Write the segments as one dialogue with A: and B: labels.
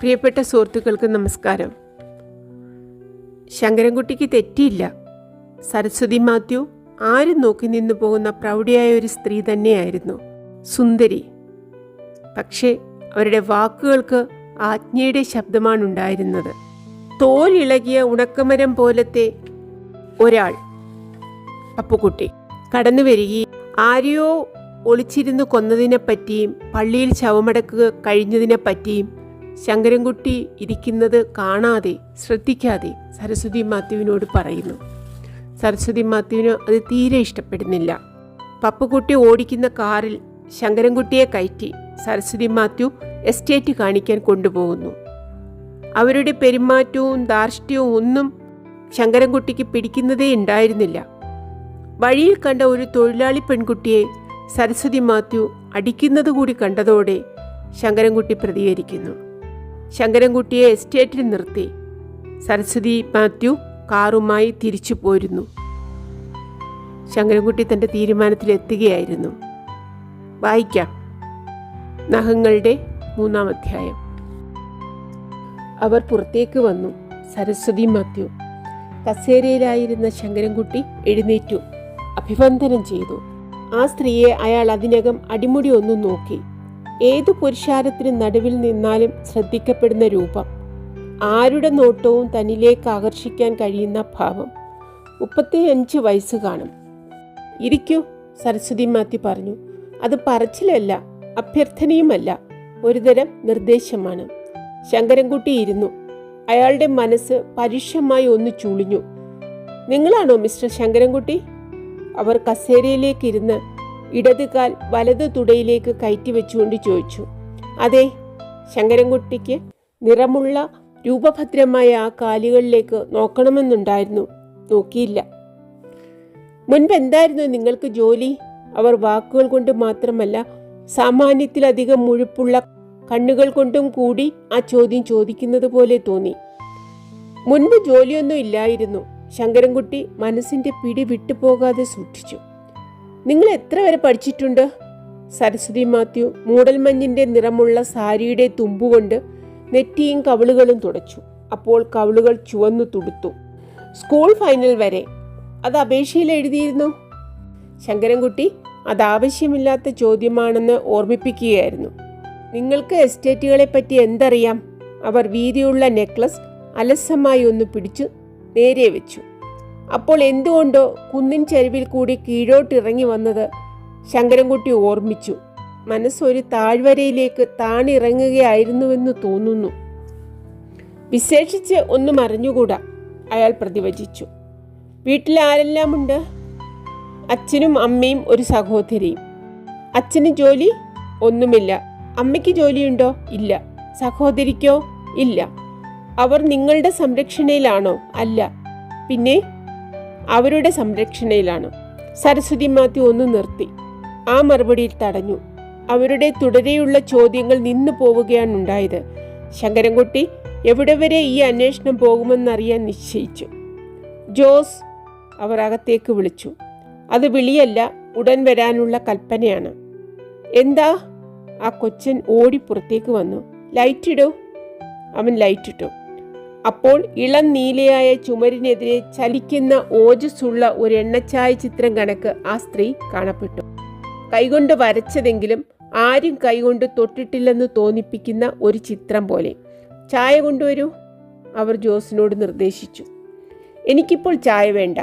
A: പ്രിയപ്പെട്ട സുഹൃത്തുക്കൾക്ക് നമസ്കാരം. ശങ്കരൻകുട്ടിക്ക് തെറ്റിയില്ല. സരസ്വതി മാത്യു ആരും നോക്കി നിന്നു പോകുന്ന പ്രൗഢിയായ ഒരു സ്ത്രീ തന്നെയായിരുന്നു. സുന്ദരി. പക്ഷേ അവരുടെ വാക്കുകൾക്ക് ആജ്ഞയുടെ ശബ്ദമാണ് ഉണ്ടായിരുന്നത് തോലിളകിയ ഉണക്കമരം പോലത്തെ ഒരാൾ. അപ്പുകുട്ടി. കടന്നു വരികയും ആരെയോ ഒളിച്ചിരുന്ന് കൊന്നതിനെപ്പറ്റിയും പള്ളിയിൽ ശവമടക്കുക കഴിഞ്ഞതിനെപ്പറ്റിയും ശങ്കരൻകുട്ടി ഇരിക്കുന്നത് കാണാതെ ശ്രദ്ധിക്കാതെ സരസ്വതി മാത്യുവിനോട് പറയുന്നു. സരസ്വതി മാത്യുവിന് അത് തീരെ ഇഷ്ടപ്പെടുന്നില്ല. പപ്പുകുട്ടി ഓടിക്കുന്ന കാറിൽ ശങ്കരൻകുട്ടിയെ കയറ്റി സരസ്വതി മാത്യു എസ്റ്റേറ്റ് കാണിക്കാൻ കൊണ്ടുപോകുന്നു. അവരുടെ പെരുമാറ്റവും ധാർഷ്ട്യവും ഒന്നും ശങ്കരൻകുട്ടിക്ക് പിടിക്കുന്നതേ ഉണ്ടായിരുന്നില്ല. വഴിയിൽ കണ്ട ഒരു തൊഴിലാളി പെൺകുട്ടിയെ സരസ്വതി മാത്യു അടിക്കുന്നത് കൂടി കണ്ടതോടെ ശങ്കരൻകുട്ടി പ്രതികരിക്കുന്നു. ശങ്കരൻകുട്ടിയെ എസ്റ്റേറ്റിൽ നിർത്തി. സരസ്വതി മാത്യു കാറുമായി തിരിച്ചു പോരുന്നു. ശങ്കരൻകുട്ടി തന്റെ തീരുമാനത്തിലെത്തുകയായിരുന്നു വായിക്കാം. നഖങ്ങളുടെ മൂന്നാം അധ്യായം. അവർ പുറത്തേക്ക് വന്നു. സരസ്വതി മാത്യു കസേരയിലായിരുന്ന ശങ്കരൻകുട്ടി എഴുന്നേറ്റു. അഭിവന്ദനം ചെയ്തു. ആ സ്ത്രീയെ അയാൾ അതിനകം അടിമുടി ഒന്നും നോക്കി. ഏതു പുരുഷാരത്തിനും നടുവിൽ നിന്നാലും ശ്രദ്ധിക്കപ്പെടുന്ന രൂപം. ആരുടെ നോട്ടവും തന്നിലേക്ക് ആകർഷിക്കാൻ കഴിയുന്ന ഭാവം. മുപ്പത്തി അഞ്ച് വയസ്സ് കാണും. ഇരിക്കൂ സരസ്വതി മാത്യു പറഞ്ഞു. അത് പറച്ചിലല്ല അഭ്യർത്ഥനയുമല്ല ഒരുതരം നിർദ്ദേശമാണ്. ശങ്കരൻകുട്ടി ഇരുന്നു. അയാളുടെ മനസ്സ് പരുഷമായി ഒന്ന് ചുളിഞ്ഞു. നിങ്ങളാണോ മിസ്റ്റർ ശങ്കരൻകുട്ടി? അവർ കസേരയിലേക്ക് ഇരുന്ന് ഇടത് കാൽ വലത് തുടയിലേക്ക് കയറ്റി വെച്ചുകൊണ്ട് ചോദിച്ചു അതെ ശങ്കരൻകുട്ടിക്ക് നിറമുള്ള രൂപഭദ്രമായ ആ കാലുകളിലേക്ക് നോക്കണമെന്നുണ്ടായിരുന്നു. നോക്കിയില്ല. മുൻപ് എന്തായിരുന്നു നിങ്ങൾക്ക് ജോലി? അവർ വാക്കുകൾ കൊണ്ട് മാത്രമല്ല സാമാന്യത്തിലധികം മുഴുപ്പുള്ള കണ്ണുകൾ കൊണ്ടും കൂടി ആ ചോദ്യം ചോദിക്കുന്നത് പോലെ തോന്നി. മുൻപ് ജോലിയൊന്നും ഇല്ലായിരുന്നു. ശങ്കരൻകുട്ടി മനസ്സിന്റെ പിടി വിട്ടുപോകാതെ സൂക്ഷിച്ചു. നിങ്ങൾ എത്ര വരെ പഠിച്ചിട്ടുണ്ട്? സരസ്വതി മാത്യു മൂടൽമഞ്ഞിന്റെ നിറമുള്ള സാരിയുടെ തുമ്പുകൊണ്ട് നെറ്റിയും കവിളുകളും തുടച്ചു. അപ്പോൾ കവിളുകൾ ചുവന്നു തുടുത്തു. സ്കൂൾ ഫൈനൽ വരെ. അത് അപേക്ഷയിൽ എഴുതിയിരുന്നു? ശങ്കരൻകുട്ടി അത് ആവശ്യമില്ലാത്ത ചോദ്യമാണെന്ന് ഓർമ്മിപ്പിക്കുകയായിരുന്നു. നിങ്ങൾക്ക് എസ്റ്റേറ്റുകളെ പറ്റി എന്തറിയാം? അവർ വീതിയുള്ള നെക്ലസ് അലസമായി ഒന്ന് പിടിച്ചു നേരെ വെച്ചു. അപ്പോൾ എന്തുകൊണ്ടോ കുന്നിൻ ചരിവിൽ കൂടി കീഴോട്ടിറങ്ങി വന്നത് ശങ്കരൻകുട്ടി ഓർമ്മിച്ചു. മനസ്സൊരു താഴ്വരയിലേക്ക് താണിറങ്ങുകയായിരുന്നുവെന്ന് തോന്നുന്നു. വിശേഷിച്ച് ഒന്നും അറിഞ്ഞുകൂടാ അയാൾ പ്രതിവചിച്ചു. വീട്ടിൽ ആരെല്ലാമുണ്ട്? അച്ഛനും അമ്മയും ഒരു സഹോദരിയും. അച്ഛന് ജോലി? ഒന്നുമില്ല. അമ്മയ്ക്ക് ജോലിയുണ്ടോ? ഇല്ല. സഹോദരിക്കോ? ഇല്ല. അവർ നിങ്ങളുടെ സംരക്ഷണയിലാണോ? അല്ല. പിന്നെ? അവരുടെ സംരക്ഷണയിലാണ്. സരസ്വതി മാത്യു ഒന്ന് നിർത്തി. ആ മറുപടിയിൽ തടഞ്ഞു. അവരുടെ തുടരെയുള്ള ചോദ്യങ്ങൾ നിന്നു പോവുകയാണ് ഉണ്ടായത് ശങ്കരൻകുട്ടി എവിടെ വരെ ഈ അന്വേഷണം പോകുമെന്നറിയാൻ നിശ്ചയിച്ചു. ജോസ് അവർ അകത്തേക്ക് വിളിച്ചു. അത് വിളിയല്ല ഉടൻ വരാനുള്ള കൽപ്പനയാണ്. എന്താ? ആ കൊച്ചൻ ഓടി പുറത്തേക്ക് വന്നു. ലൈറ്റ് ഇടൂ അവൻ ലൈറ്റ് ഇട്ടു അപ്പോൾ ഇളം നീലയായ ചുമരിനെതിരെ ചലിക്കുന്ന ഓജസ്സുള്ള ഒരു എണ്ണച്ചായ ചിത്രം കണക്ക് ആ സ്ത്രീ കാണപ്പെട്ടു. കൈകൊണ്ട് വരച്ചതെങ്കിലും ആരും കൈകൊണ്ട് തൊട്ടിട്ടില്ലെന്ന് തോന്നിപ്പിക്കുന്ന ഒരു ചിത്രം പോലെ. ചായ കൊണ്ടുവരൂ അവർ ജോസിനോട് നിർദ്ദേശിച്ചു. എനിക്കിപ്പോൾ ചായ വേണ്ട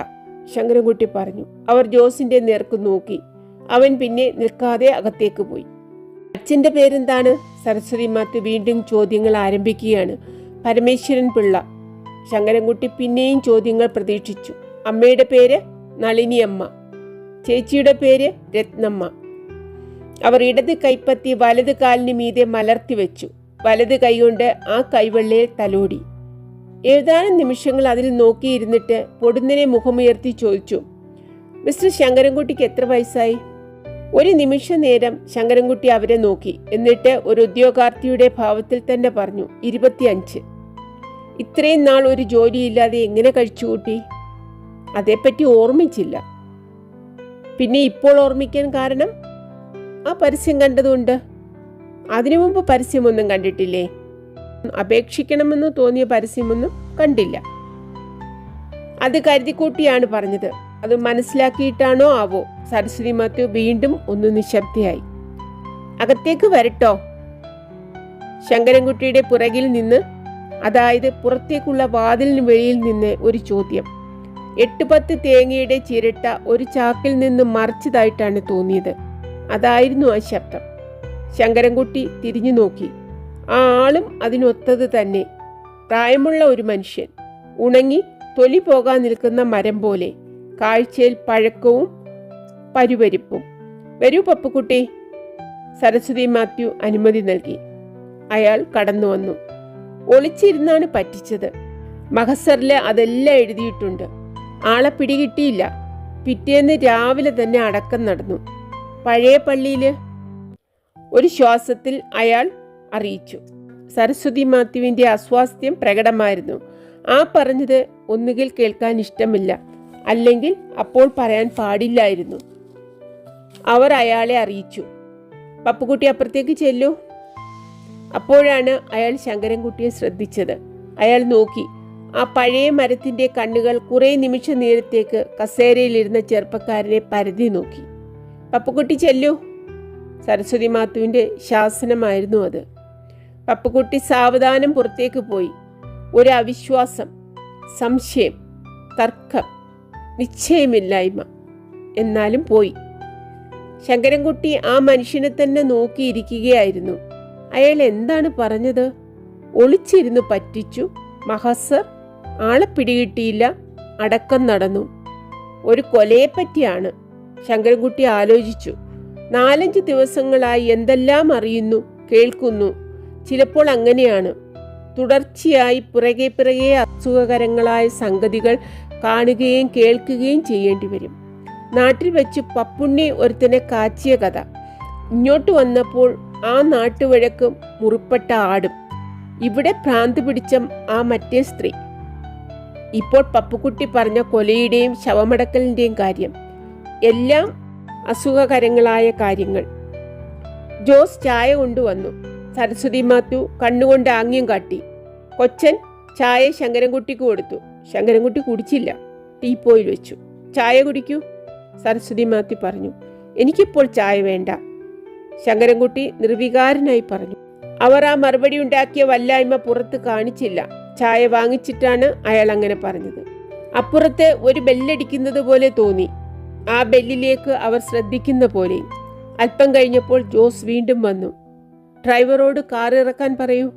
A: ശങ്കരൻകുട്ടി പറഞ്ഞു. അവർ ജോസിന്റെ നേർക്ക് നോക്കി. അവൻ പിന്നെ നിൽക്കാതെ അകത്തേക്ക് പോയി. അച്ഛന്റെ പേരെന്താണ്? സരസ്വതി മാത്യു വീണ്ടും ചോദ്യങ്ങൾ ആരംഭിക്കുകയാണ്. പരമേശ്വരൻ പിള്ള. ശങ്കരൻകുട്ടി പിന്നെയും ചോദ്യങ്ങൾ പ്രതീക്ഷിച്ചു. അമ്മയുടെ പേര് നളിനിയമ്മ. ചേച്ചിയുടെ പേര് രത്നമ്മ. അവർ ഇടത് കൈപ്പത്തി വലത് കാലിന് മീതെ മലർത്തി വെച്ചു. വലത് കൈകൊണ്ട് ആ കൈവെള്ളയെ തലോടി. ഏതാനും നിമിഷങ്ങൾ അതിൽ നോക്കിയിരുന്നിട്ട് പൊടുന്നനെ മുഖമുയർത്തി ചോദിച്ചു മിസ്റ്റർ ശങ്കരൻകുട്ടിക്ക് എത്ര വയസ്സായി? ഒരു നിമിഷ നേരം ശങ്കരൻകുട്ടി അവരെ നോക്കി. എന്നിട്ട് ഒരു ഉദ്യോഗാർത്ഥിയുടെ ഭാവത്തിൽ തന്നെ പറഞ്ഞു ഇരുപത്തിയഞ്ച്. ഇത്രയും നാൾ ഒരു ജോലിയില്ലാതെ എങ്ങനെ കഴിച്ചുകൂട്ടി അതേപ്പറ്റി ഓർമ്മിച്ചില്ല. പിന്നെ ഇപ്പോൾ ഓർമ്മിക്കാൻ കാരണം? ആ പരസ്യം കണ്ടതുകൊണ്ട്? അതിനു മുമ്പ് പരസ്യമൊന്നും കണ്ടിട്ടില്ലേ? അപേക്ഷിക്കണമെന്ന് തോന്നിയ പരസ്യമൊന്നും കണ്ടില്ല. അത് കരുതിക്കൂട്ടിയാണ് പറഞ്ഞത്. അത് മനസ്സിലാക്കിയിട്ടാണോ ആവോ? സരസ്വതി മാത്യു വീണ്ടും ഒന്ന് നിശബ്ദയായി. അകത്തേക്ക് വരട്ടോ? ശങ്കരൻകുട്ടിയുടെ പുറകിൽ നിന്ന് അതായത് പുറത്തേക്കുള്ള വാതിലിന് വെളിയിൽ നിന്ന് ഒരു ചോദ്യം. എട്ട് പത്ത് തേങ്ങയുടെ ചിരട്ട ഒരു ചാക്കിൽ നിന്ന് മറിച്ചതായിട്ടാണ് തോന്നിയത്. അതായിരുന്നു ആ ശബ്ദം. ശങ്കരൻകുട്ടി തിരിഞ്ഞു നോക്കി. ആ ആളും അതിനൊത്തത് തന്നെ. പ്രായമുള്ള ഒരു മനുഷ്യൻ. ഉണങ്ങി തൊലി പോകാൻ നിൽക്കുന്ന മരം പോലെ. കാഴ്ചയിൽ പഴക്കവും പരുവരിപ്പും. വരൂ പപ്പുക്കുട്ടി. സരസ്വതി മാത്യു അനുമതി നൽകി. അയാൾ കടന്നു വന്നു ഒളിച്ചിരുന്നാണ് പറ്റിച്ചത്. മഹസറിൽ അതെല്ലാം എഴുതിയിട്ടുണ്ട്. ആളെ പിടികിട്ടിയില്ല. പിറ്റേന്ന് രാവിലെ തന്നെ അടക്കം നടന്നു. പഴയ പള്ളിയിൽ ഒരു ശ്വാസത്തിൽ അയാൾ അറിയിച്ചു. സരസ്വതി മാത്യുവിന്റെ അസ്വാസ്ഥ്യം പ്രകടമായിരുന്നു. ആ പറഞ്ഞത് ഒന്നുകിൽ കേൾക്കാൻ ഇഷ്ടമില്ല അല്ലെങ്കിൽ അപ്പോൾ പറയാൻ പാടില്ലായിരുന്നു. അവർ അയാളെ അറിയിച്ചു. പപ്പുകുട്ടി അപ്പുറത്തേക്ക് ചെല്ലൂ. അപ്പോഴാണ് അയാൾ ശങ്കരൻകുട്ടിയെ ശ്രദ്ധിച്ചത്. അയാൾ നോക്കി ആ പഴയ മരത്തിന്റെ കണ്ണുകൾ കുറേ നിമിഷ നേരത്തേക്ക് കസേരയിലിരുന്ന ചെറുപ്പക്കാരനെ പരതി നോക്കി. പപ്പുകുട്ടി ചെല്ലൂ. സരസ്വതി മാത്തുവിന്റെ ശാസനമായിരുന്നു അത്. പപ്പുകുട്ടി സാവധാനം പുറത്തേക്ക് പോയി. ഒരു അവിശ്വാസം സംശയം തർക്കം നിശ്ചയമില്ലായ്മ എന്നാലും പോയി. ശങ്കരൻകുട്ടി ആ മനുഷ്യനെ തന്നെ നോക്കിയിരിക്കുകയായിരുന്നു. അയാൾ എന്താണ് പറഞ്ഞത്? ഒളിച്ചിരുന്നു പറ്റിച്ചു. മഹസർ ആളെ പിടികിട്ടിയില്ല. അടക്കം നടന്നു. ഒരു കൊലയെപ്പറ്റിയാണ്. ശങ്കരൻകുട്ടി ആലോചിച്ചു. നാലഞ്ച് ദിവസങ്ങളായി എന്തെല്ലാം അറിയുന്നു കേൾക്കുന്നു. ചിലപ്പോൾ അങ്ങനെയാണ്. തുടർച്ചയായി പിറകെ പിറകെ അസുഖകരങ്ങളായ സംഗതികൾ കാണുകയും കേൾക്കുകയും ചെയ്യേണ്ടി വരും. നാട്ടിൽ വെച്ച് പപ്പുണ്ണി ഒരുത്തനെ കാച്ചിയ കഥ. ഇങ്ങോട്ട് വന്നപ്പോൾ ആ നാട്ടുവഴക്ക് മുറിപ്പെട്ട ആടും. ഇവിടെ ഭ്രാന്ത് പിടിച്ച ആ മറ്റേ സ്ത്രീ. ഇപ്പോൾ പപ്പുക്കുട്ടി പറഞ്ഞ കൊലയുടെയും ശവമടക്കലിന്റെയും കാര്യം. എല്ലാം അസുഖകരങ്ങളായ കാര്യങ്ങൾ. ജോസ് ചായ കൊണ്ടുവന്നു. സരസ്വതി മാത്തു കണ്ണുകൊണ്ട് ആംഗ്യം കാട്ടി. കൊച്ചൻ ചായ ശങ്കരൻകുട്ടിക്ക് കൊടുത്തു. ശങ്കരൻകുട്ടി കുടിച്ചില്ല. ടീപ്പോയിൽ വെച്ചു. ചായ കുടിക്കൂ സരസ്വതി മാത്യു പറഞ്ഞു. എനിക്കിപ്പോൾ ചായ വേണ്ട. ശങ്കരൻകുട്ടി നിർവികാരനായി പറഞ്ഞു. അവർ ആ മറുപടി ഉണ്ടാക്കിയ വല്ലായ്മ പുറത്ത് കാണിച്ചില്ല. ചായ വാങ്ങിച്ചിട്ടാണ് അയാൾ അങ്ങനെ പറഞ്ഞത്. അപ്പുറത്ത് ഒരു ബെല്ലടിക്കുന്നത് പോലെ തോന്നി. ആ ബെല്ലിലേക്ക് അവർ ശ്രദ്ധിക്കുന്ന പോലെ. അല്പം കഴിഞ്ഞപ്പോൾ ജോസ് വീണ്ടും വന്നു. ഡ്രൈവറോട് കാർ ഇറക്കാൻ പറയൂ.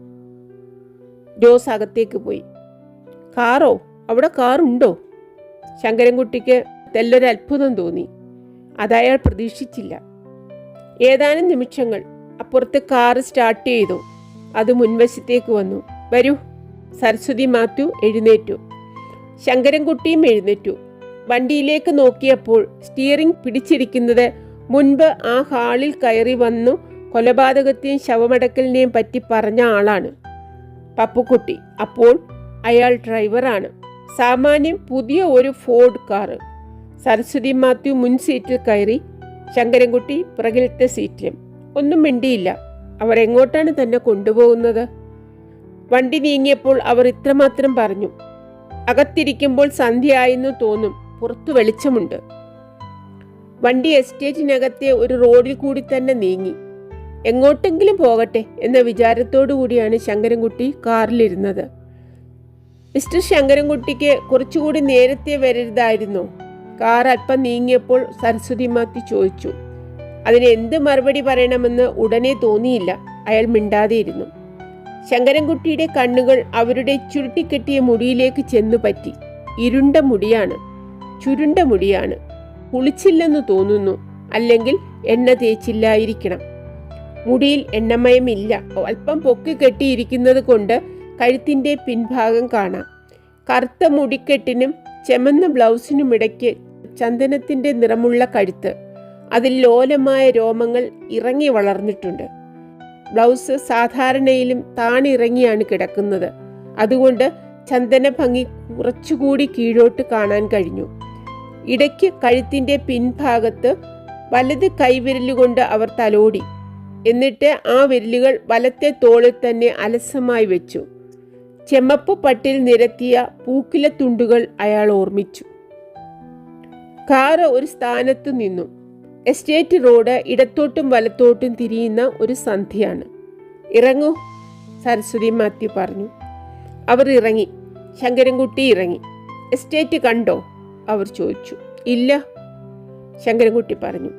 A: ജോസ് അകത്തേക്ക് പോയി. കാറോ? അവിടെ കാറുണ്ടോ? ശങ്കരൻകുട്ടിക്ക് തെല്ലൊരു അത്ഭുതം തോന്നി. അതയാൾ പ്രതീക്ഷിച്ചില്ല. ഏതാനും നിമിഷങ്ങൾ അപ്പുറത്ത് കാറ് സ്റ്റാർട്ട് ചെയ്തു. അത് മുൻവശത്തേക്ക് വന്നു. വരൂ. സരസ്വതി മാത്യു എഴുന്നേറ്റു. ശങ്കരൻകുട്ടിയും എഴുന്നേറ്റു. വണ്ടിയിലേക്ക് നോക്കിയപ്പോൾ സ്റ്റിയറിംഗ് പിടിച്ചിരിക്കുന്നത് മുൻപ് ആ ഹാളിൽ കയറി വന്നു കൊലപാതകത്തെയും ശവമടക്കലിനെയും പറ്റി പറഞ്ഞ ആളാണ്. പപ്പുക്കുട്ടി. അപ്പോൾ അയാൾ ഡ്രൈവറാണ്. സാമാന്യം പുതിയ ഒരു ഫോർഡ് കാറ്. സരസ്വതി മാത്യു മുൻ സീറ്റിൽ കയറി ശങ്കരൻകുട്ടി പുറകിലത്തെ സീറ്റിലും. ഒന്നും മിണ്ടിയില്ല. അവർ എങ്ങോട്ടാണ് തന്നെ കൊണ്ടുപോകുന്നത്? വണ്ടി നീങ്ങിയപ്പോൾ അവർ ഇത്രമാത്രം പറഞ്ഞു. അകത്തിരിക്കുമ്പോൾ സന്ധ്യയായെന്ന് തോന്നും. പുറത്തു വെളിച്ചമുണ്ട്. വണ്ടി എസ്റ്റേറ്റിനകത്തെ ഒരു റോഡിൽ കൂടി തന്നെ നീങ്ങി. എങ്ങോട്ടെങ്കിലും പോകട്ടെ എന്ന വിചാരത്തോടു കൂടിയാണ് ശങ്കരൻകുട്ടി കാറിലിരുന്നത്. മിസ്റ്റർ ശങ്കരൻകുട്ടിക്ക് കുറച്ചുകൂടി നേരത്തെ വരരുതായിരുന്നോ. കാർ അല്പം നീങ്ങിയപ്പോൾ സരസ്വതി മാത്തി ചോദിച്ചു അതിന് എന്ത് മറുപടി പറയണമെന്ന് ഉടനെ തോന്നിയില്ല? അയാൾ മിണ്ടാതെയിരുന്നു. ശങ്കരൻകുട്ടിയുടെ കണ്ണുകൾ അവരുടെ ചുരുട്ടിക്കെട്ടിയ മുടിയിലേക്ക് ചെന്നു പറ്റി. ഇരുണ്ട മുടിയാണ് ചുരുണ്ട മുടിയാണ്. കുളിച്ചില്ലെന്ന് തോന്നുന്നു അല്ലെങ്കിൽ എണ്ണ തേച്ചില്ലായിരിക്കണം. മുടിയിൽ എണ്ണമയമില്ല. അല്പം പൊക്കി കെട്ടിയിരിക്കുന്നത് കൊണ്ട് കഴുത്തിന്റെ പിൻഭാഗം കാണാം. കറുത്ത മുടിക്കെട്ടിനും ചെമന്ന ബ്ലൗസിനുമിടയ്ക്ക് ചന്ദനത്തിന്റെ നിറമുള്ള കഴുത്ത്. അതിൽ ലോലമായ രോമങ്ങൾ ഇറങ്ങി വളർന്നിട്ടുണ്ട്. ബ്ലൗസ് സാധാരണയിലും താണിറങ്ങിയാണ് കിടക്കുന്നത്. അതുകൊണ്ട് ചന്ദന ഭംഗി കുറച്ചുകൂടി കീഴോട്ട് കാണാൻ കഴിഞ്ഞു. ഇടയ്ക്ക് കഴുത്തിന്റെ പിൻഭാഗത്ത് വലത് കൈവിരലുകൊണ്ട് അവർ തലോടി. എന്നിട്ട് ആ വിരലുകൾ വലത്തെ തോളിൽ തന്നെ അലസമായി വെച്ചു. ചെമ്മപ്പ് പട്ടിൽ നിരത്തിയ പൂക്കില തുണ്ടുകൾ അയാൾ ഓർമ്മിച്ചു. കാറ് ഒരു സ്ഥാനത്ത് നിന്നു. എസ്റ്റേറ്റ് റോഡ് ഇടത്തോട്ടും വലത്തോട്ടും തിരിയുന്ന ഒരു സന്ധ്യയാണ്. ഇറങ്ങൂ സരസ്വതി മാത്യു പറഞ്ഞു. അവർ ഇറങ്ങി. ശങ്കരൻകുട്ടി ഇറങ്ങി. എസ്റ്റേറ്റ് കണ്ടോ? അവർ ചോദിച്ചു. ഇല്ല ശങ്കരൻകുട്ടി പറഞ്ഞു.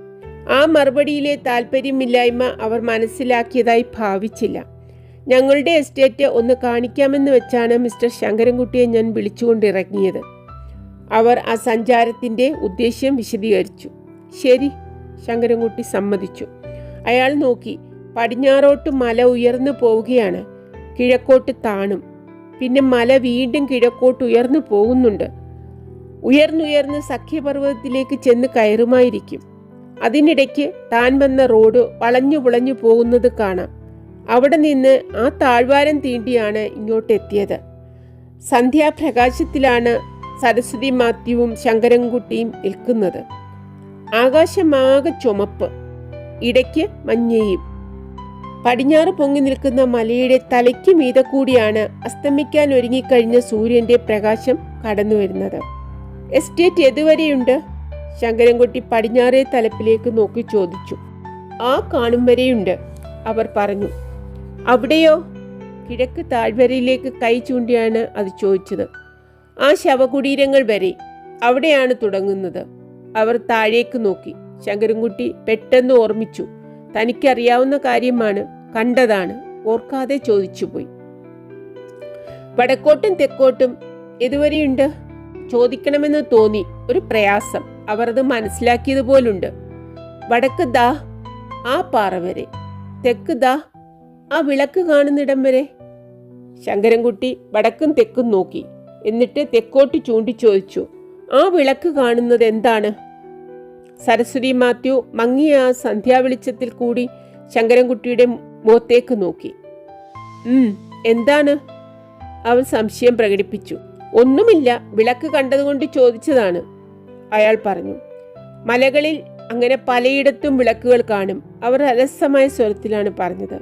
A: ആ മറുപടിയിലെ താല്പര്യമില്ലായ്മ അവർ മനസ്സിലാക്കിയതായി ഭാവിച്ചില്ല. ഞങ്ങളുടെ എസ്റ്റേറ്റ് ഒന്ന് കാണിക്കാമെന്ന് വെച്ചാണ് മിസ്റ്റർ ശങ്കരൻകുട്ടിയെ ഞാൻ വിളിച്ചുകൊണ്ടിറങ്ങിയത്. അവർ ആ സഞ്ചാരത്തിന്റെ ഉദ്ദേശ്യം വിശദീകരിച്ചു. ശരി ശങ്കരൻകുട്ടി സമ്മതിച്ചു. അയാൾ നോക്കി പടിഞ്ഞാറോട്ട് മല ഉയർന്നു പോവുകയാണ്. കിഴക്കോട്ട് താണും. പിന്നെ മല വീണ്ടും കിഴക്കോട്ട് ഉയർന്നു പോകുന്നുണ്ട്. ഉയർന്നുയർന്ന് സഖ്യപർവതത്തിലേക്ക് ചെന്ന് കയറുമായിരിക്കും. അതിനിടയ്ക്ക് താൻ വന്ന റോഡ് വളഞ്ഞു പുളഞ്ഞു പോകുന്നത് കാണാം. അവിടെ നിന്ന് ആ താഴ്വാരം തീണ്ടിയാണ് ഇങ്ങോട്ടെത്തിയത്. സന്ധ്യാപ്രകാശത്തിലാണ് സരസ്വതി മാത്യുവും ശങ്കരൻകുട്ടിയും നിൽക്കുന്നത്. ആകാശമാകെ ചുമപ്പ് ഇടയ്ക്ക് മഞ്ഞയും. പടിഞ്ഞാറ് പൊങ്ങി നിൽക്കുന്ന മലയുടെ തലയ്ക്ക് മീതെ കൂടിയാണ് അസ്തമിക്കാൻ ഒരുങ്ങിക്കഴിഞ്ഞ സൂര്യന്റെ പ്രകാശം കടന്നു വരുന്നത്. എസ്റ്റേറ്റ് എതുവരെയുണ്ട് ശങ്കരൻകുട്ടി പടിഞ്ഞാറേ തലപ്പിലേക്ക് നോക്കി ചോദിച്ചു. ആ കാണും വരെയുണ്ട് അവർ പറഞ്ഞു. അവിടെയോ? കിഴക്ക് താഴ്വരയിലേക്ക് കൈ ചൂണ്ടിയാണ് അത് ചോദിച്ചത്. ആ ശവകുടീരങ്ങൾ വരെ അവിടെയാണ് തുടങ്ങുന്നത്. അവർ താഴേക്ക് നോക്കി. ശങ്കരൻകുട്ടി പെട്ടെന്ന് ഓർമ്മിച്ചു. തനിക്കറിയാവുന്ന കാര്യമാണ് കണ്ടതാണ്. ഓർക്കാതെ ചോദിച്ചുപോയി വടക്കോട്ടും തെക്കോട്ടും ഇതുവരെയുണ്ട് ചോദിക്കണമെന്ന് തോന്നി ഒരു പ്രയാസം. അവർ അത് മനസ്സിലാക്കിയതുപോലുണ്ട്. വടക്ക് ദാ ആ പാറ വരെ. തെക്ക് ദാ ആ വിളക്ക് കാണുന്നിടം വരെ. ശങ്കരൻകുട്ടി വടക്കും തെക്കും നോക്കി. എന്നിട്ട് തെക്കോട്ട് ചൂണ്ടി ചോദിച്ചു ആ വിളക്ക് കാണുന്നത് എന്താണ്? സരസ്വതി മാത്യു മങ്ങിയ ആ സന്ധ്യാവെളിച്ചത്തിൽ കൂടി ശങ്കരൻകുട്ടിയുടെ മുഖത്തേക്ക് നോക്കി. എന്താണ്? അവൾ സംശയം പ്രകടിപ്പിച്ചു. ഒന്നുമില്ല വിളക്ക് കണ്ടതുകൊണ്ട് ചോദിച്ചതാണ് അയാൾ പറഞ്ഞു. മലകളിൽ അങ്ങനെ പലയിടത്തും വിളക്കുകൾ കാണും അവർ അലസമായ സ്വരത്തിലാണ് പറഞ്ഞത്.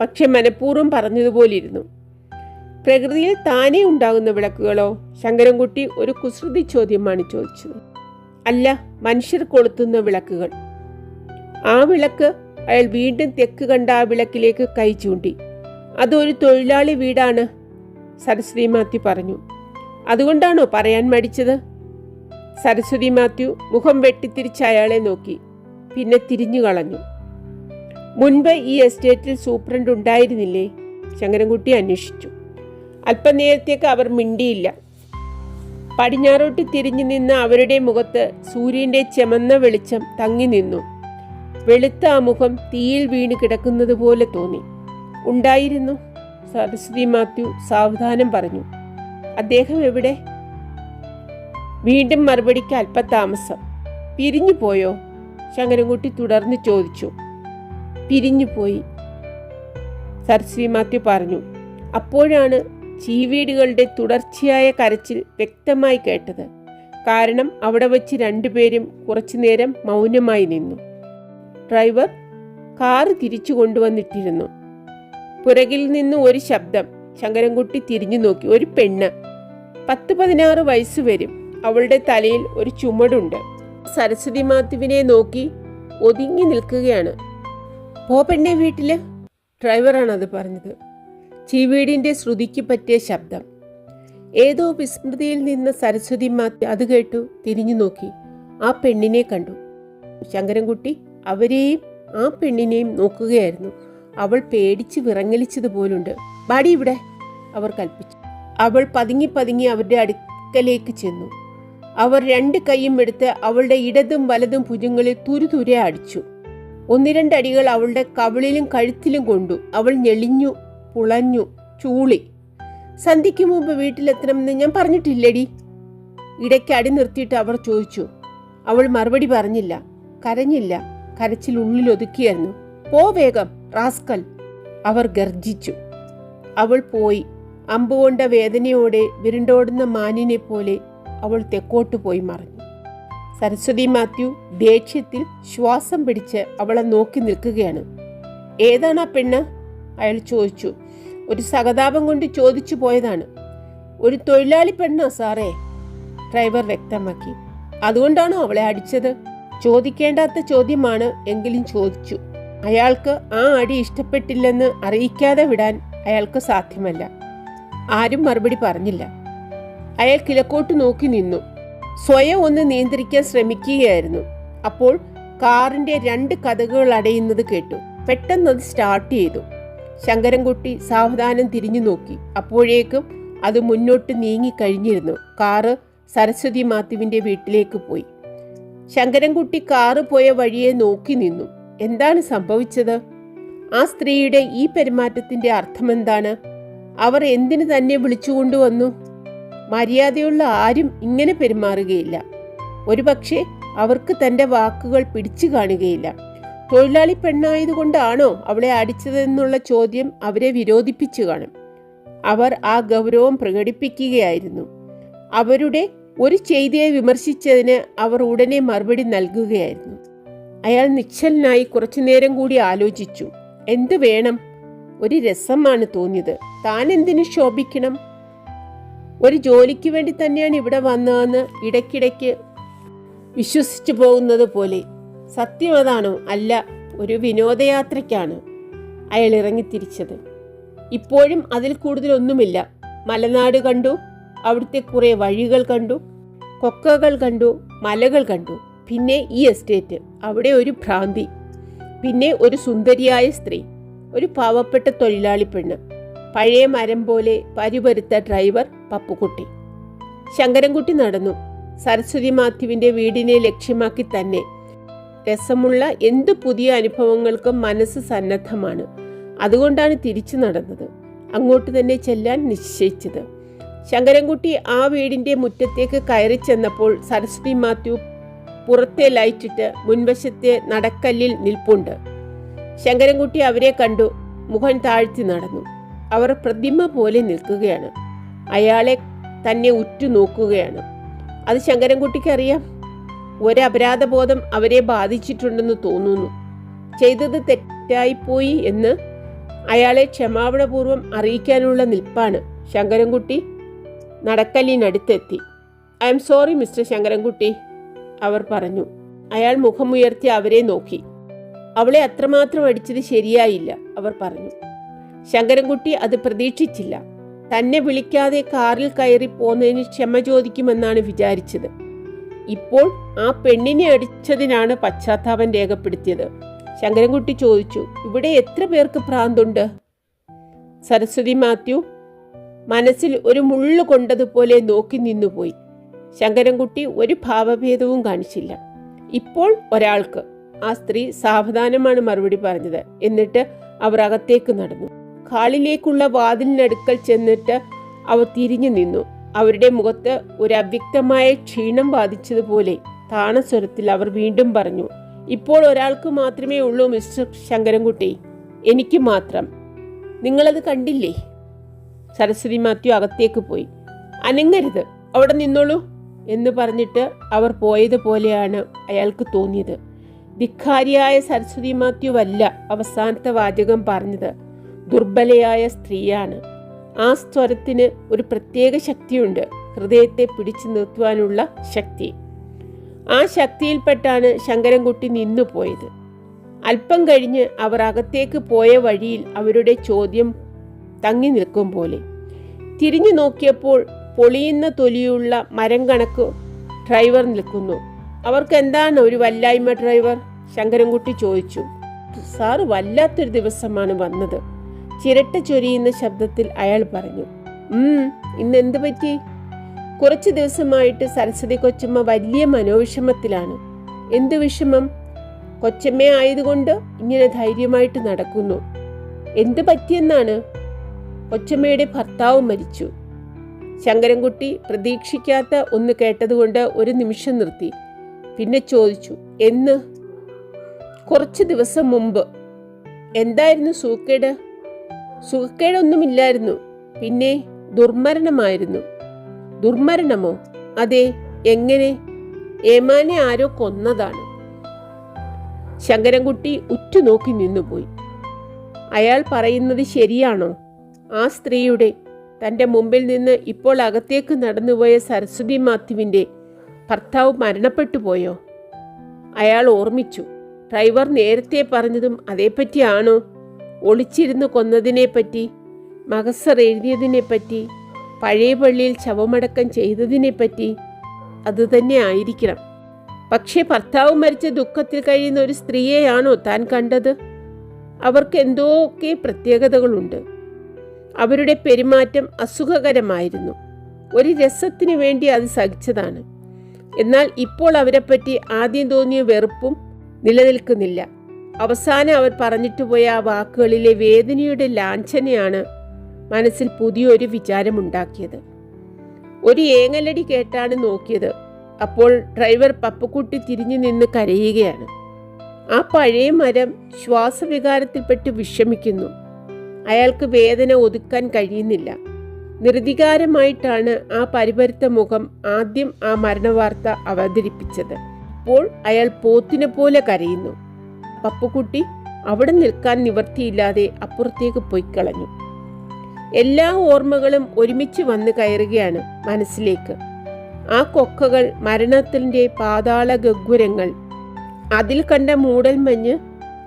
A: പക്ഷെ മനഃപൂർവം പറഞ്ഞതുപോലിരുന്നു. പ്രകൃതിയിൽ താനേ ഉണ്ടാകുന്ന വിളക്കുകളോ? ശങ്കരൻകുട്ടി ഒരു കുസൃതി ചോദ്യമാണ് ചോദിച്ചത്. അല്ല മനുഷ്യർ കൊളുത്തുന്ന വിളക്കുകൾ. ആ വിളക്ക് അയാൾ വീണ്ടും തെക്ക് കണ്ട ആ വിളക്കിലേക്ക് കൈ ചൂണ്ടി. അതൊരു തൊഴിലാളി വീടാണ് സരസ്വതി മാത്യു പറഞ്ഞു. അതുകൊണ്ടാണോ പറയാൻ മടിച്ചത്? സരസ്വതി മാത്യു മുഖം വെട്ടിത്തിരിച്ച് അയാളെ നോക്കി പിന്നെ തിരിഞ്ഞു കളഞ്ഞു. മുൻപ് ഈ എസ്റ്റേറ്റിൽ സൂപ്രണ്ട് ഉണ്ടായിരുന്നില്ലേ? ശങ്കരൻകുട്ടി അന്വേഷിച്ചു. അല്പനേരത്തേക്ക് അവർ മിണ്ടിയില്ല. പടിഞ്ഞാറോട്ട് തിരിഞ്ഞു നിന്ന അവരുടെ മുഖത്ത് സൂര്യന്റെ ചെമന്ന വെളിച്ചം തങ്ങി നിന്നു. വെളുത്ത ആ മുഖം തീയിൽ വീണ് കിടക്കുന്നത് പോലെ തോന്നി. ഉണ്ടായിരുന്നു സരസ്വതി മാത്യു സാവധാനം പറഞ്ഞു. അദ്ദേഹം എവിടെ? വീണ്ടും മറുപടിക്ക് അല്പതാമസം. പിരിഞ്ഞു പോയോ? ശങ്കരൻകുട്ടി തുടർന്ന് ചോദിച്ചു. പിരിഞ്ഞു പോയി സരസ്വതി മാത്യു പറഞ്ഞു. അപ്പോഴാണ് ചീവീടുകളുടെ തുടർച്ചയായ കരച്ചിൽ വ്യക്തമായി കേട്ടത്. കാരണം അവിടെ വച്ച് രണ്ടുപേരും കുറച്ചുനേരം മൗനമായി നിന്നു. ഡ്രൈവർ കാറ് തിരിച്ചു കൊണ്ടുവന്നിട്ടിരുന്നു. പുറകിൽ നിന്ന് ഒരു ശബ്ദം ശങ്കരൻകുട്ടി തിരിഞ്ഞു നോക്കി. ഒരു പെണ്ണ്. പത്ത് പതിനാറ് വയസ്സ് വരും. അവളുടെ തലയിൽ ഒരു ചുമടുണ്ട്. സരസ്വതി മാത്യുവിനെ നോക്കി ഒതുങ്ങി നിൽക്കുകയാണ്. പോ പെണ്ണെ വീട്ടിൽ. ഡ്രൈവറാണ് അത് പറഞ്ഞത്. ചീവീടിന്റെ ശ്രുതിക്ക് പറ്റിയ ശബ്ദം. ഏതോ വിസ്മൃതിയിൽ നിന്ന് സരസ്വതി അത് കേട്ടു തിരിഞ്ഞു നോക്കി. ആ പെണ്ണിനെ കണ്ടു. ശങ്കരൻകുട്ടി അവരെയും ആ പെണ്ണിനെയും നോക്കുകയായിരുന്നു. അവൾ പേടിച്ച് വിറങ്ങലിച്ചതുപോലുണ്ട്. ബാടി ഇവിടെ അവർ കൽപ്പിച്ചു. അവൾ പതുങ്ങി പതുങ്ങി അവരുടെ അടുക്കലേക്ക് ചെന്നു. അവർ രണ്ട് കൈയും എടുത്ത് അവളുടെ ഇടതും വലതും ഭുജങ്ങളിൽ തുരുതുരെ അടിച്ചു. ഒന്ന് രണ്ടടികൾ അവളുടെ കവിളിലും കഴുത്തിലും കൊണ്ടു അവൾ ഞെളിഞ്ഞു പുളഞ്ഞു ചൂളി. സന്ധ്യയ്ക്ക് മുമ്പ് വീട്ടിലെത്തണമെന്ന് ഞാൻ പറഞ്ഞിട്ടില്ലടി. ഇടയ്ക്ക് അടി നിർത്തിയിട്ട് അവർ ചോദിച്ചു. അവൾ മറുപടി പറഞ്ഞില്ല. കരഞ്ഞില്ല. കരച്ചിൽ ഉള്ളിൽ ഒതുക്കിയായിരുന്നു പോ വേഗം റാസ്കൽ. അവർ ഗർജിച്ചു അവൾ പോയി. അമ്പുകൊണ്ട വേദനയോടെ വിരുണ്ടോടുന്ന മാനിനെ പോലെ അവൾ തെക്കോട്ട് പോയി മറഞ്ഞു. സരസ്വതി മാത്യു ദേഷ്യത്തിൽ ശ്വാസം പിടിച്ച് അവളെ നോക്കി നിൽക്കുകയാണ്. ഏതാണ് ആ പെണ്ണ്? അയാൾ ചോദിച്ചു. ഒരു സഹതാപം കൊണ്ട് ചോദിച്ചു പോയതാണ്. ഒരു തൊഴിലാളി പെണ്ണോ സാറേ ഡ്രൈവർ വ്യക്തമാക്കി. അതുകൊണ്ടാണോ അവളെ അടിച്ചത്? ചോദിക്കേണ്ടാത്ത ചോദ്യമാണ് എങ്കിലും ചോദിച്ചു. അയാൾക്ക് ആ അടി ഇഷ്ടപ്പെട്ടില്ലെന്ന് അറിയിക്കാതെ വിടാൻ അയാൾക്ക് സാധ്യമല്ല. ആരും മറുപടി പറഞ്ഞില്ല. അയാൾ കിഴക്കോട്ട് നോക്കി നിന്നു. സ്വയം ഒന്ന് നിയന്ത്രിക്കാൻ ശ്രമിക്കുകയായിരുന്നു. അപ്പോൾ കാറിന്റെ രണ്ട് കഥകൾ അടയുന്നത് കേട്ടു. പെട്ടെന്ന് അത് സ്റ്റാർട്ട് ചെയ്തു. ശങ്കരൻകുട്ടി സാവധാനം തിരിഞ്ഞു നോക്കി. അപ്പോഴേക്കും അത് മുന്നോട്ട് നീങ്ങിക്കഴിഞ്ഞിരുന്നു കാറ് സരസ്വതി മാത്യുവിന്റെ വീട്ടിലേക്ക് പോയി. ശങ്കരൻകുട്ടി കാറ് പോയ വഴിയെ നോക്കി നിന്നു. എന്താണ് സംഭവിച്ചത്? ആ സ്ത്രീയുടെ ഈ പെരുമാറ്റത്തിന്റെ അർത്ഥമെന്താണ്? അവർ എന്തിനു തന്നെ വിളിച്ചുകൊണ്ടുവന്നു? മര്യാദയുള്ള ആരും ഇങ്ങനെ പെരുമാറുകയില്ല. ഒരുപക്ഷെ അവർക്ക് തന്റെ വാക്കുകൾ പിടിച്ചു കാണുകയില്ല. തൊഴിലാളി പെണ്ണായതുകൊണ്ടാണോ അവളെ അടിച്ചതെന്നുള്ള ചോദ്യം അവരെ വിരോധിപ്പിച്ചു കാണും. അവർ ആ ഗൗരവം പ്രകടിപ്പിക്കുകയായിരുന്നു. അവരുടെ ഒരു ചെയ്തിയെ വിമർശിച്ചതിന് അവർ ഉടനെ മറുപടി നൽകുകയായിരുന്നു. അയാൾ നിശ്ചലനായി കുറച്ചുനേരം കൂടി ആലോചിച്ചു. എന്ത് വേണം? ഒരു രസമാണ് തോന്നിയത്. താൻ എന്തിനു ശോഭിക്കണം? ഒരു ജോലിക്ക് വേണ്ടി തന്നെയാണ് ഇവിടെ വന്നതെന്ന് ഇടയ്ക്കിടയ്ക്ക് വിശ്വസിച്ചു പോകുന്നത് പോലെ. സത്യം അതാണോ? അല്ല ഒരു വിനോദയാത്രയ്ക്കാണ് അയാൾ ഇറങ്ങിത്തിരിച്ചത്. ഇപ്പോഴും അതിൽ കൂടുതലൊന്നുമില്ല. മലനാട് കണ്ടു അവിടുത്തെ കുറേ വഴികൾ കണ്ടു കൊക്കകൾ കണ്ടു മലകൾ കണ്ടു. പിന്നെ ഈ എസ്റ്റേറ്റ് അവിടെ ഒരു ഭ്രാന്തി. പിന്നെ ഒരു സുന്ദരിയായ സ്ത്രീ ഒരു പാവപ്പെട്ട തൊഴിലാളി പെണ്ണ് പഴയ മരം പോലെ പരുപരുത്ത ഡ്രൈവർ പപ്പുകുട്ടി ശങ്കരൻകുട്ടി നടന്നു. സരസ്വതി മാത്യുവിന്റെ വീടിനെ ലക്ഷ്യമാക്കി തന്നെ രസമുള്ള എന്തു പുതിയ അനുഭവങ്ങൾക്കും മനസ്സ് സന്നദ്ധമാണ്. അതുകൊണ്ടാണ് തിരിച്ചു നടന്നത്. അങ്ങോട്ട് തന്നെ ചെല്ലാൻ നിശ്ചയിച്ചത്. ശങ്കരൻകുട്ടി ആ വീടിന്റെ മുറ്റത്തേക്ക് കയറി ചെന്നപ്പോൾ സരസ്വതി മാത്യു പുറത്തെ ലൈറ്റിട്ട് മുൻവശത്തെ നടക്കല്ലിൽ നിൽപ്പുണ്ട്. ശങ്കരൻകുട്ടി അവരെ കണ്ടു മുഖം താഴ്ത്തി നടന്നു. അവർ പ്രതിമ പോലെ നിൽക്കുകയാണ്. അയാളെ തന്നെ ഉറ്റുനോക്കുകയാണ്. അത് ശങ്കരൻകുട്ടിക്ക് അറിയാം. ഒരു അവരെ ബാധിച്ചിട്ടുണ്ടെന്ന് തോന്നുന്നു. ചെയ്തത് തെറ്റായിപ്പോയി എന്ന് അയാളെ ക്ഷമാപണപൂർവം അറിയിക്കാനുള്ള നിൽപ്പാണ് ശങ്കരൻകുട്ടി നടക്കലിനടുത്തെത്തി I M sorry mister Sankarankutty അവർ പറഞ്ഞു. അയാൾ മുഖമുയർത്തി അവരെ നോക്കി. അവളെ അത്രമാത്രം അടിച്ചത് ശരിയായില്ല അവർ പറഞ്ഞു. ശങ്കരൻകുട്ടി അത് പ്രതീക്ഷിച്ചില്ല. തന്നെ വിളിക്കാതെ കാറിൽ കയറി പോന്നതിന് ക്ഷമ ചോദിക്കുമെന്നാണ് വിചാരിച്ചത്. ഇപ്പോൾ ആ പെണ്ണിനെ അടിച്ചതിനാണ് പശ്ചാത്താപം രേഖപ്പെടുത്തിയത്. ശങ്കരൻകുട്ടി ചോദിച്ചു ഇവിടെ എത്ര പേർക്ക് പ്രാന്തുണ്ട് സരസ്വതി മാത്യു മനസ്സിൽ ഒരു മുള്ളു കൊണ്ടതുപോലെ നോക്കി നിന്നുപോയി. ശങ്കരൻകുട്ടി ഒരു ഭാവഭേദവും കാണിച്ചില്ല. ഇപ്പോൾ ഒരാൾക്ക്. ആ സ്ത്രീ സാവധാനമാണ് മറുപടി പറഞ്ഞത് എന്നിട്ട് അവർ അകത്തേക്ക് നടന്നു. ഹാളിലേക്കുള്ള വാതിലിനടുക്കൽ ചെന്നിട്ട് അവ തിരിഞ്ഞു നിന്നു. അവരുടെ മുഖത്ത് ഒരു അവ്യക്തമായ ക്ഷീണം ബാധിച്ചതുപോലെ താണസ്വരത്തിൽ അവർ വീണ്ടും പറഞ്ഞു ഇപ്പോൾ ഒരാൾക്ക് മാത്രമേ ഉള്ളൂ മിസ്റ്റർ ശങ്കരൻകുട്ടി. എനിക്ക് മാത്രം. നിങ്ങളത് കണ്ടില്ലേ? സരസ്വതി മാത്യു അകത്തേക്ക് പോയി. അനങ്ങരുത്. അവിടെ നിന്നോളൂ എന്ന് പറഞ്ഞിട്ട് അവർ പോയതുപോലെയാണ് അയാൾക്ക് തോന്നിയത്. ധിക്കാരിയായ സരസ്വതി മാത്യുവല്ല അവസാനത്തെ വാചകം പറഞ്ഞത്. ദുർബലയായ സ്ത്രീയാണ്. ആ സ്വരത്തിന് ഒരു പ്രത്യേക ശക്തിയുണ്ട്. ഹൃദയത്തെ പിടിച്ചു നിർത്തുവാനുള്ള ശക്തി. ആ ശക്തിയിൽപ്പെട്ടാണ് ശങ്കരൻകുട്ടി നിന്നു പോയത്. അല്പം കഴിഞ്ഞ് അവർ അകത്തേക്ക് പോയ വഴിയിൽ അവരുടെ ചോദ്യം തങ്ങി നിൽക്കും പോലെ. തിരിഞ്ഞു നോക്കിയപ്പോൾ പൊളിയുന്ന തൊലിയുള്ള മരം കണക്ക് ഡ്രൈവർ നിൽക്കുന്നു. അവർക്ക് എന്താണ് ഒരു വല്ലായ്മ ഡ്രൈവർ? ശങ്കരൻകുട്ടി ചോദിച്ചു. സാറ് വല്ലാത്തൊരു ദിവസമാണ് വന്നത്. ചിരട്ട ചൊരിയുന്ന ശബ്ദത്തിൽ അയാൾ പറഞ്ഞു ഇന്ന് എന്ത് പറ്റി? കുറച്ചു ദിവസമായിട്ട് സരസ്വതി കൊച്ചമ്മ വലിയ മനോവിഷമത്തിലാണ്. എന്ത് വിഷമം? കൊച്ചമ്മ ആയതുകൊണ്ട് ഇങ്ങനെ ധൈര്യമായിട്ട് നടക്കുന്നു. എന്ത് പറ്റിയെന്നാണ്? കൊച്ചമ്മയുടെ ഭർത്താവ് മരിച്ചു. ശങ്കരൻകുട്ടി പ്രതീക്ഷിക്കാത്ത ഒന്ന് കേട്ടതുകൊണ്ട് ഒരു നിമിഷം നിർത്തി. പിന്നെ ചോദിച്ചു എന്ന്? കുറച്ച് ദിവസം മുമ്പ്. എന്തായിരുന്നു സൂക്കേട്? സുഖക്കേടൊന്നുമില്ലായിരുന്നു. പിന്നെ ദുർമരണമായിരുന്നു. ദുർമരണമോ? അതെ എങ്ങനെ? ഏമാനെ ആരോ കൊന്നതാണ്. ശങ്കരൻകുട്ടി ഉറ്റുനോക്കി നിന്നുപോയി. അയാൾ പറയുന്നത് ശരിയാണോ? ആ സ്ത്രീയുടെ തന്റെ മുമ്പിൽ നിന്ന് ഇപ്പോൾ അകത്തേക്ക് നടന്നുപോയ സരസ്വതി മാത്യുവിന്റെ ഭർത്താവ് മരണപ്പെട്ടു പോയോ അയാൾ ഓർമ്മിച്ചു. ഡ്രൈവർ നേരത്തെ പറഞ്ഞതും അതേപ്പറ്റിയാണോ? ഒളിച്ചിരുന്ന് കൊന്നതിനെപ്പറ്റി മകസർ എഴുതിയതിനെപ്പറ്റി പഴയ പള്ളിയിൽ ശവമടക്കം ചെയ്തതിനെപ്പറ്റി അതുതന്നെ ആയിരിക്കണം. പക്ഷേ ഭർത്താവ് മരിച്ച ദുഃഖത്തിൽ കഴിയുന്ന ഒരു സ്ത്രീയെയാണോ താൻ കണ്ടത്? അവർക്ക് എന്തോക്കെ പ്രത്യേകതകളുണ്ട്? അവരുടെ പെരുമാറ്റം അസുഖകരമായിരുന്നു. ഒരു രസത്തിനു വേണ്ടി അത് സഹിച്ചതാണ്. എന്നാൽ ഇപ്പോൾ അവരെപ്പറ്റി ആദ്യം തോന്നിയ വെറുപ്പും നിലനിൽക്കുന്നില്ല. അവസാനം അവർ പറഞ്ഞിട്ട് പോയ ആ വാക്കുകളിലെ വേദനയുടെ ലാഞ്ചനയാണ് മനസ്സിൽ പുതിയൊരു വിചാരമുണ്ടാക്കിയത്. ഒരു ഏങ്ങലടി കേട്ടാണ് നോക്കിയത്. അപ്പോൾ ഡ്രൈവർ പപ്പക്കുട്ടി തിരിഞ്ഞു നിന്ന് കരയുകയാണ്. ആ പഴയ മരം ശ്വാസവികാരത്തിൽപ്പെട്ട് വിഷമിക്കുന്നു. അയാൾക്ക് വേദന ഒതുക്കാൻ കഴിയുന്നില്ല. നിർവികാരമായിട്ടാണ് ആ പരിപരുത്ത മുഖം ആദ്യം ആ മരണവാർത്ത അവതരിപ്പിച്ചത്. അപ്പോൾ അയാൾ പോത്തിനെ പോലെ കരയുന്നു. പപ്പുക്കുട്ടി അവിടെ നിൽക്കാൻ നിവർത്തിയില്ലാതെ അപ്പുറത്തേക്ക് പോയി കളഞ്ഞു. എല്ലാ ഓർമ്മകളും ഒരുമിച്ച് വന്നു കയറുകയാണ് മനസ്സിലേക്ക്. ആ കൊക്കകൾ മരണത്തിന്റെ പാതാള ഗഗ്വരങ്ങൾ അതിൽ കണ്ട മൂടൽമഞ്ഞ്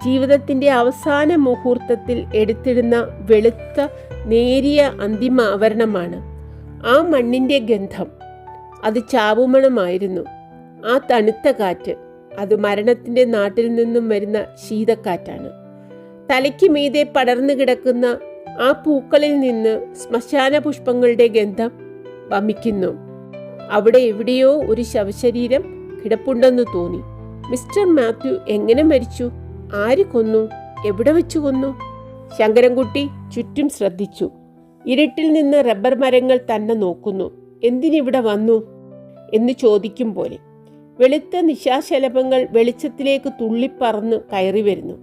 A: ജീവിതത്തിന്റെ അവസാന മുഹൂർത്തത്തിൽ എടുത്തിടുന്ന വെളുത്ത നേരിയ അന്തിമ ആവരണമാണ്. ആ മണ്ണിന്റെ ഗന്ധം അത് ചാവുമണമായിരുന്നു. ആ തണുത്ത കാറ്റ് അത് മരണത്തിന്റെ നാട്ടിൽ നിന്നും വരുന്ന ശീതക്കാറ്റാണ്. തലയ്ക്ക് മീതെ പടർന്നു കിടക്കുന്ന ആ പൂക്കളിൽ നിന്ന് ശ്മശാന പുഷ്പങ്ങളുടെ ഗന്ധം വമിക്കുന്നു. അവിടെ എവിടെയോ ഒരു ശവശരീരം കിടപ്പുണ്ടെന്ന് തോന്നി. മിസ്റ്റർ മാത്യു എങ്ങനെ മരിച്ചു? ആര് കൊന്നു? എവിടെ വെച്ചു കൊന്നു? ശങ്കരൻകുട്ടി ചുറ്റും ശ്രദ്ധിച്ചു. ഇരുട്ടിൽ നിന്ന് റബ്ബർ മരങ്ങൾ തന്നെ നോക്കുന്നു. എന്തിനിവിടെ വന്നു? എന്ന് ചോദിക്കും പോലെ. വെളുത്ത നിശാശലഭങ്ങൾ വെളിച്ചത്തിലേക്ക് തുള്ളിപ്പറന്ന് കയറി വരുന്നു.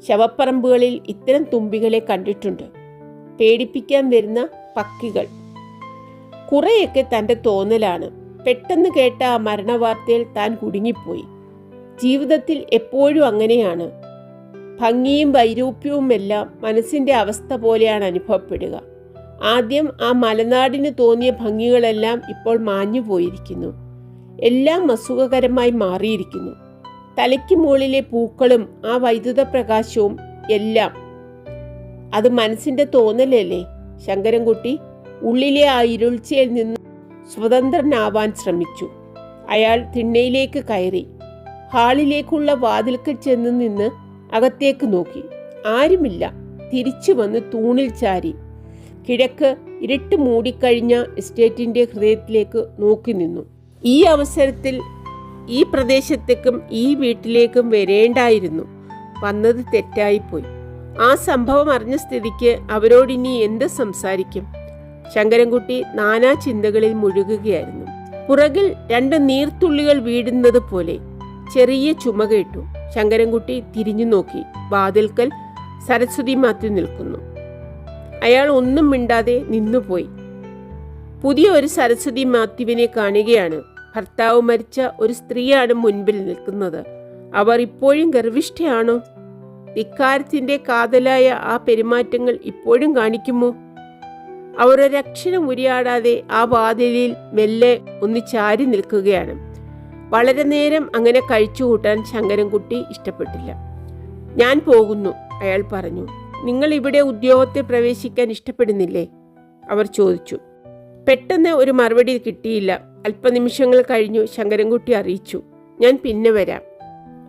A: ശവപ്പറമ്പുകളിൽ ഇത്തരം തുമ്പികളെ കണ്ടിട്ടുണ്ട്. പേടിപ്പിക്കാൻ വരുന്ന പക്കികൾ. കുറെയൊക്കെ തന്റെ തോന്നലാണ്. പെട്ടെന്ന് കേട്ട ആ മരണവാർത്തയിൽ താൻ കുടുങ്ങിപ്പോയി. ജീവിതത്തിൽ എപ്പോഴും അങ്ങനെയാണ്. ഭംഗിയും വൈരൂപ്യവും എല്ലാം മനസ്സിന്റെ അവസ്ഥ പോലെയാണ് അനുഭവപ്പെടുക. ആദ്യം ആ മലനാടിന് തോന്നിയ ഭംഗികളെല്ലാം ഇപ്പോൾ മാഞ്ഞു പോയിരിക്കുന്നു എല്ലാം അസുഖകരമായി മാറിയിരിക്കുന്നു. തലയ്ക്ക് മുകളിലെ പൂക്കളും ആ വൈദ്യുത പ്രകാശവും എല്ലാം. അത് മനസ്സിന്റെ തോന്നലല്ലേ? ശങ്കരൻകുട്ടി ഉള്ളിലെ ആ ഇരുൾച്ചയിൽ നിന്ന് സ്വതന്ത്രനാവാൻ ശ്രമിച്ചു. അയാൾ തിണ്ണയിലേക്ക് കയറി. ഹാളിലേക്കുള്ള വാതിൽക്കൽ ചെന്ന് നിന്ന് അകത്തേക്ക് നോക്കി. ആരുമില്ല. തിരിച്ചു വന്ന് തൂണിൽ ചാരി. കിഴക്ക് ഇരുട്ട് മൂടിക്കഴിഞ്ഞ എസ്റ്റേറ്റിന്റെ ഹൃദയത്തിലേക്ക് നോക്കി നിന്നു. ഈ അവസരത്തിൽ ഈ പ്രദേശത്തേക്കും ഈ വീട്ടിലേക്കും വരേണ്ടായിരുന്നു. വന്നത് തെറ്റായിപ്പോയി. ആ സംഭവം അറിഞ്ഞ സ്ഥിതിക്ക് അവരോടിനി എന്ത് സംസാരിക്കും? ശങ്കരൻകുട്ടി നാനാ ചിന്തകളിൽ മുഴുകുകയായിരുന്നു. പുറകിൽ രണ്ട് നീർത്തുള്ളികൾ വീടുന്നത് പോലെ ചെറിയ ചുമ കേട്ടു ശങ്കരൻകുട്ടി തിരിഞ്ഞു നോക്കി. വാതിൽക്കൽ സരസ്വതി മാത്യു നിൽക്കുന്നു. അയാൾ ഒന്നും മിണ്ടാതെ നിന്നുപോയി. പുതിയ ഒരു സരസ്വതി മാത്യുവിനെ കാണുകയാണ് ഭർത്താവ് മരിച്ച ഒരു സ്ത്രീയാണ് മുൻപിൽ നിൽക്കുന്നത്. അവർ ഇപ്പോഴും ഗർവിഷ്ഠയാണോ ധിക്കാരത്തിന്റെ കാതലായ ആ പെരുമാറ്റങ്ങൾ ഇപ്പോഴും കാണിക്കുമോ? അവർ ഒരക്ഷരം ഉരിയാടാതെ ആ വാതിലിൽ മെല്ലെ ഒന്ന് ചാരി നിൽക്കുകയാണ്. വളരെ നേരം അങ്ങനെ കഴിച്ചുകൂട്ടാൻ ശങ്കരൻകുട്ടി ഇഷ്ടപ്പെട്ടില്ല. ഞാൻ പോകുന്നു അയാൾ പറഞ്ഞു. നിങ്ങൾ ഇവിടെ ഉദ്യോഗത്തിൽ പ്രവേശിക്കാൻ ഇഷ്ടപ്പെടുന്നില്ലേ? അവർ ചോദിച്ചു. പെട്ടെന്ന് ഒരു മറുപടി കിട്ടിയില്ല. അല്പനിമിഷങ്ങൾ കഴിഞ്ഞു ശങ്കരൻകുട്ടി അറിയിച്ചു. ഞാൻ പിന്നെ വരാം.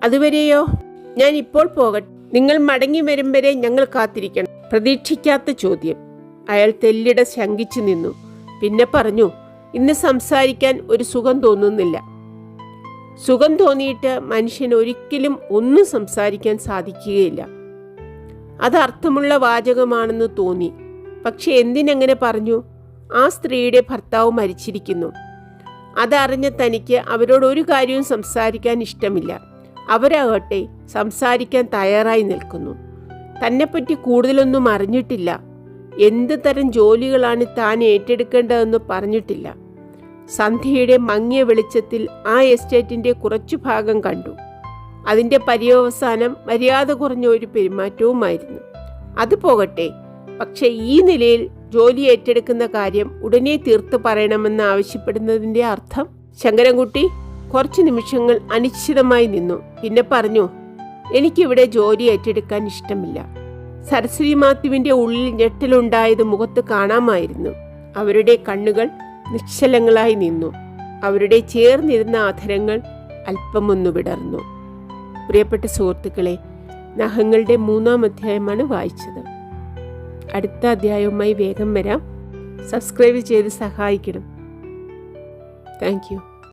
A: അതുവരെയോ? ഞാൻ ഇപ്പോൾ പോകട്ടെ. നിങ്ങൾ മടങ്ങി വരും വരെ ഞങ്ങൾ കാത്തിരിക്കണം. പ്രതീക്ഷിക്കാത്ത ചോദ്യം. അയാൾ തെല്ലിട ശങ്കിച്ചു നിന്നു. പിന്നെ പറഞ്ഞു ഇന്ന് സംസാരിക്കാൻ ഒരു സുഖം തോന്നുന്നില്ല. സുഖം തോന്നിയിട്ട് മനുഷ്യൻ ഒരിക്കലും ഒന്നും സംസാരിക്കാൻ സാധിക്കുകയില്ല. അത് അർത്ഥമുള്ള വാചകമാണെന്ന് തോന്നി. പക്ഷെ എന്തിനങ്ങനെ പറഞ്ഞു? ആ സ്ത്രീയുടെ ഭർത്താവ് മരിച്ചിരിക്കുന്നു. അതറിഞ്ഞ തനിക്ക് അവരോട് ഒരു കാര്യവും സംസാരിക്കാൻ ഇഷ്ടമില്ല. അവരാകട്ടെ സംസാരിക്കാൻ തയ്യാറായി നിൽക്കുന്നു. തന്നെപ്പറ്റി കൂടുതലൊന്നും അറിഞ്ഞിട്ടില്ല. എന്ത് തരം ജോലികളാണ് താൻ ഏറ്റെടുക്കേണ്ടതെന്ന് പറഞ്ഞിട്ടില്ല. സന്ധ്യയുടെ മങ്ങിയ വെളിച്ചത്തിൽ ആ എസ്റ്റേറ്റിന്റെ കുറച്ചു ഭാഗം കണ്ടു. അതിന്റെ പര്യവസാനം മര്യാദ കുറഞ്ഞ ഒരു പെരുമാറ്റവുമായിരുന്നു. അത് പോകട്ടെ പക്ഷെ ഈ നിലയിൽ ജോലി ഏറ്റെടുക്കുന്ന കാര്യം ഉടനെ തീർത്തു പറയണമെന്ന് ആവശ്യപ്പെടുന്നതിന്റെ അർത്ഥം ശങ്കരൻകുട്ടി കുറച്ച് നിമിഷങ്ങൾ അനിശ്ചിതമായി നിന്നു. പിന്നെ പറഞ്ഞു എനിക്കിവിടെ ജോലി ഏറ്റെടുക്കാൻ ഇഷ്ടമില്ല. സരസ്വതി മാത്യുവിന്റെ ഉള്ളിൽ ഞെട്ടലുണ്ടായത് മുഖത്ത് കാണാമായിരുന്നു. അവരുടെ കണ്ണുകൾ നിശ്ചലങ്ങളായി നിന്നു. അവരുടെ ചേർന്നിരുന്ന അധരങ്ങൾ അല്പമൊന്നു വിടർന്നു. പ്രിയപ്പെട്ട സുഹൃത്തുക്കളെ നഖങ്ങളുടെ മൂന്നാം അധ്യായമാണ് വായിച്ചത്. അടുത്ത അധ്യായവുമായി വേഗം വരാം. സബ്സ്ക്രൈബ് ചെയ്ത് സഹായിക്കണം. താങ്ക്